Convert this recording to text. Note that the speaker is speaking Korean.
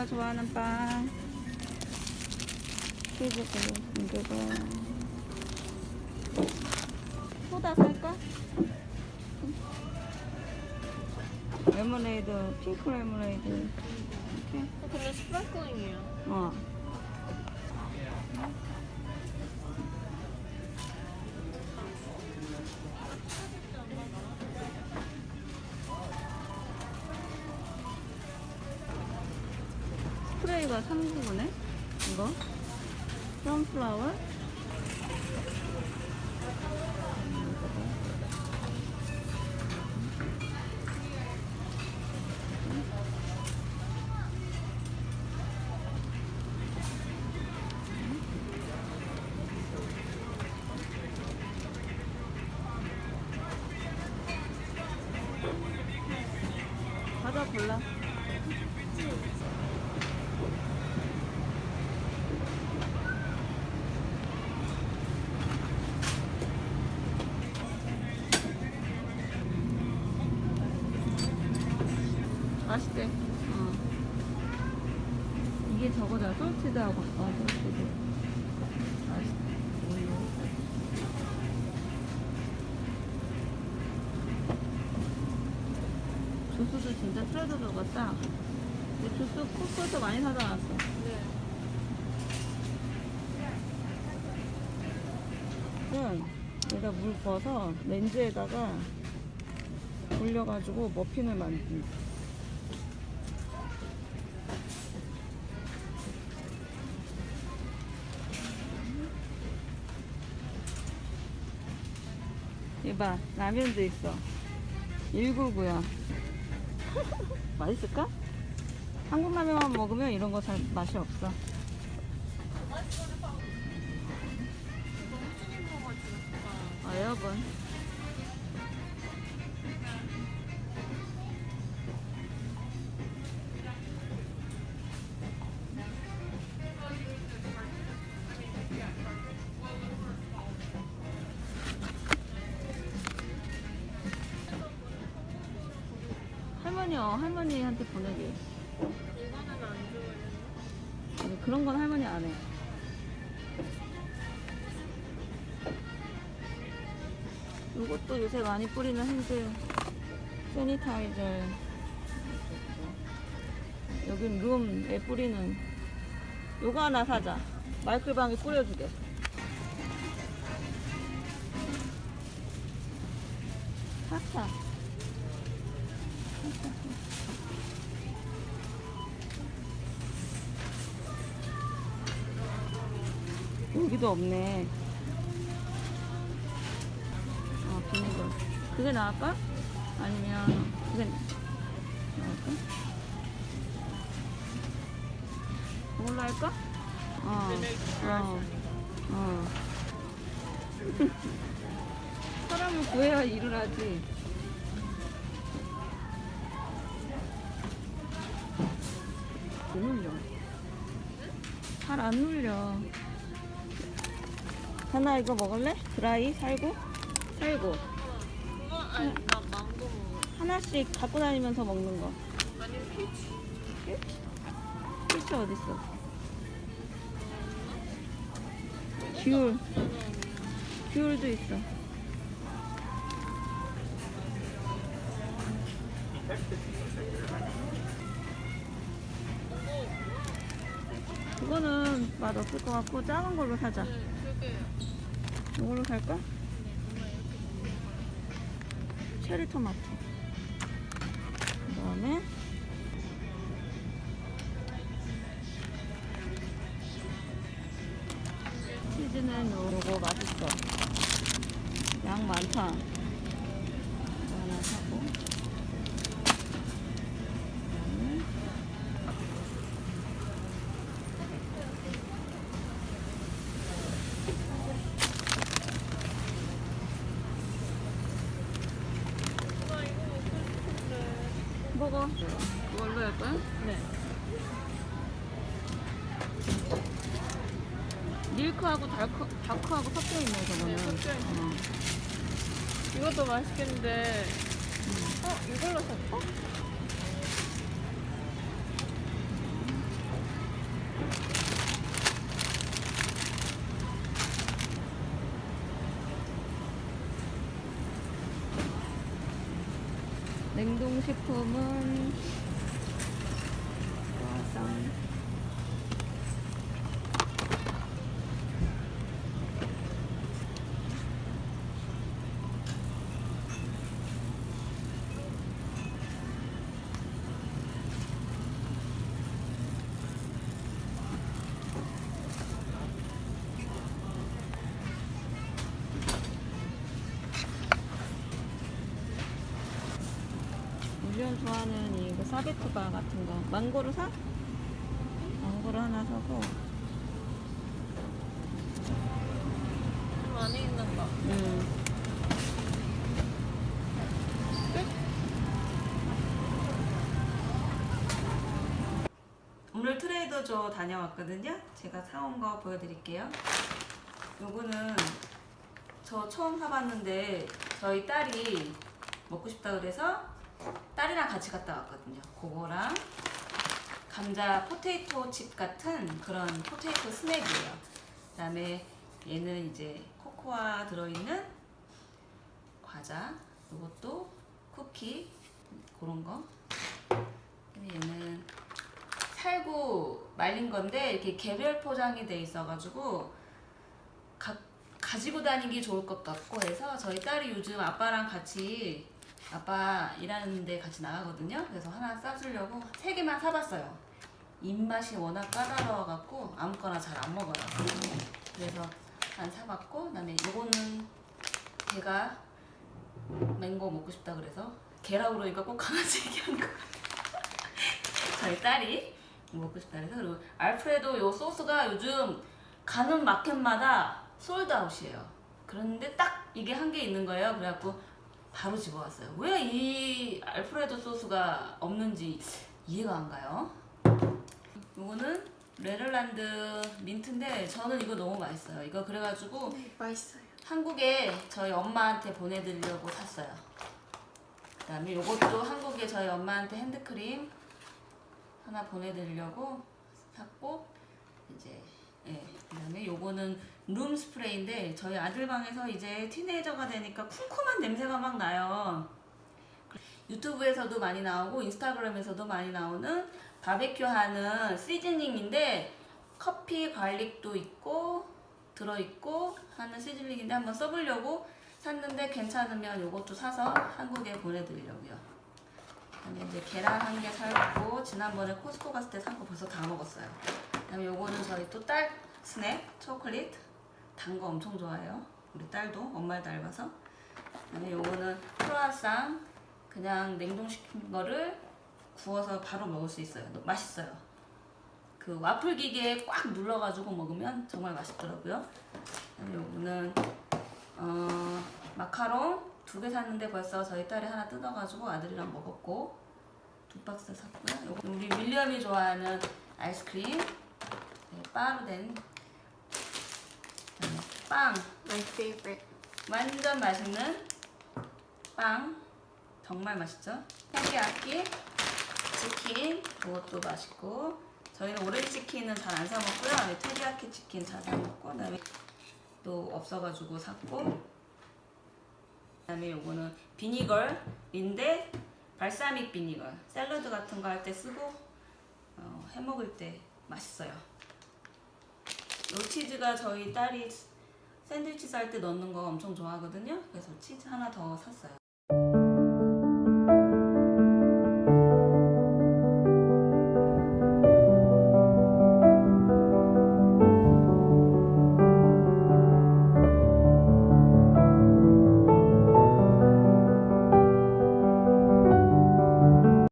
우리가 좋아하는 빵. 치즈볼, 공개볼. 소다 살까? 응. 레모네이드, 핑크 레모네이드. 이렇게. 어, 근데 스파클링이야. 어. 스프레이가 3구구네? 이거? 선플라워? 솔티드. 맛있대. 우유. 주스도 진짜 트레더 들어갔다. 근데 주스 코스에서 많이 사다 놨어. 네. 응. 여기다 물 부어서 렌즈에다가 돌려가지고 머핀을 만든. 이 봐. 라면도 있어. 199야. 맛있을까? 한국 라면만 먹으면 이런 거 잘 맛이 없어. 아 에어건 할머니요 할머니한테 보내게 이거는 안 좋아해. 아니, 그런 건 할머니 안 해. 이것도 요새 많이 뿌리는 핸드 세니타이저. 여긴 룸에 뿌리는 요거 하나 사자. 마이클방에 뿌려주게. 사차. 여기도 없네. 어, 비닐걸. 그게 나을까? 아니면, 그게 나을까? 그걸로 할까? 어. 어. 어. 사람을 구해야 일을 하지. 안 눌려. 잘 안 눌려. 하나 이거 먹을래? 드라이 살고? 살고 그거 아니 나 망고 먹어. 하나씩 갖고 다니면서 먹는 거 아니면 피치. 피치 어딨어? 귤 귤도 있어 그거는 맛 없을 것 같고 작은 걸로 사자 네, 이걸로 살까? 체리 토마토. 그 다음에 먹어. 이걸로 할까요? 네. 밀크하고 다크, 다크하고 섞여있네, 저거는. 네, 섞여있네. 어. 이것도 맛있겠는데, 음. 어, 이걸로 섞어? 냉동식품은 크루아상. 사비투바 같은 거 망고로 사? 망고를 하나 사고 좀 안에 있는 거. 음. 오늘 트레이더조 다녀왔거든요. 제가 사온 거 보여드릴게요. 요거는 저 처음 사봤는데 저희 딸이 먹고 싶다 그래서 딸이랑 같이 갔다 왔거든요. 그거랑 감자 포테이토 칩 같은 그런 포테이토 스낵이에요. 그 다음에 얘는 이제 코코아 들어있는 과자. 이것도 쿠키 그런 거. 얘는 살구 말린 건데 이렇게 개별 포장이 돼 있어가지고 가, 가지고 다니기 좋을 것 같고 해서 저희 딸이 요즘 아빠랑 같이 아빠 일하는 데 같이 나가거든요. 그래서 하나 싸주려고 세 개만 사봤어요. 입맛이 워낙 까다로워갖고 아무거나 잘 안 먹어요. 그래서 한 사봤고 그다음에 요거는 걔가 맹고 먹고 싶다 그래서 걔라 그러니까 꼭 강아지 얘기하는 것 같아요. 저희 딸이 먹고 싶다 그래서 그리고 알프레도 요 소스가 요즘 가는 마켓마다 솔드아웃이에요. 그런데 딱 이게 한 개 있는 거예요. 그래갖고 바로 집어왔어요. 왜 이 알프레도 소스가 없는지 이해가 안 가요. 이거는 레르란드 민트인데 저는 이거 너무 맛있어요. 이거 그래가지고 네, 맛있어요. 한국에 저희 엄마한테 보내드리려고 샀어요. 그 다음에 요것도 한국에 저희 엄마한테 핸드크림 하나 보내드리려고 샀고 이제 예 그 다음에 요거는 룸 스프레이인데 저희 아들 방에서 이제 티네이저가 되니까 쿰쿰한 냄새가 막 나요. 유튜브에서도 많이 나오고 인스타그램에서도 많이 나오는 바베큐 하는 시즈닝인데 커피 갈릭도 있고 들어있고 하는 시즈닝인데 한번 써보려고 샀는데 괜찮으면 요것도 사서 한국에 보내드리려고요. 그다음에 이제 계란 한 개 살고 지난번에 코스코 갔을 때 산 거 벌써 다 먹었어요. 그다음에 요거는 저희 또 딸 스낵 초콜릿 단 거 엄청 좋아해요. 우리 딸도 엄마를 닮아서. 그다음에 요거는 크로아상 그냥 냉동시킨 거를 구워서 바로 먹을 수 있어요. 맛있어요. 그 와플 기계에 꽉 눌러가지고 먹으면 정말 맛있더라고요. 그다음에 요거는 어, 마카롱 두 개 샀는데 벌써 저희 딸이 하나 뜯어가지고 아들이랑 먹었고 두 박스 샀고요. 요거 우리 윌리엄이 좋아하는 아이스크림 네, 바로 된 빵 My favorite. 완전 맛있는 빵 정말 맛있죠? 향기악기 치킨 그것도 맛있고 저희는 오렌지 치킨은 잘 안 사 먹고요 테리야키 치킨 잘 사 먹고 그다음에 또 없어가지고 샀고 그다음에 요거는 비니걸인데 발사믹 비니걸 샐러드 같은 거 할 때 쓰고 어, 해 먹을 때 맛있어요. 요 치즈가 저희 딸이 샌드위치 쌀 때 넣는 거 엄청 좋아하거든요. 그래서 치즈 하나 더 샀어요.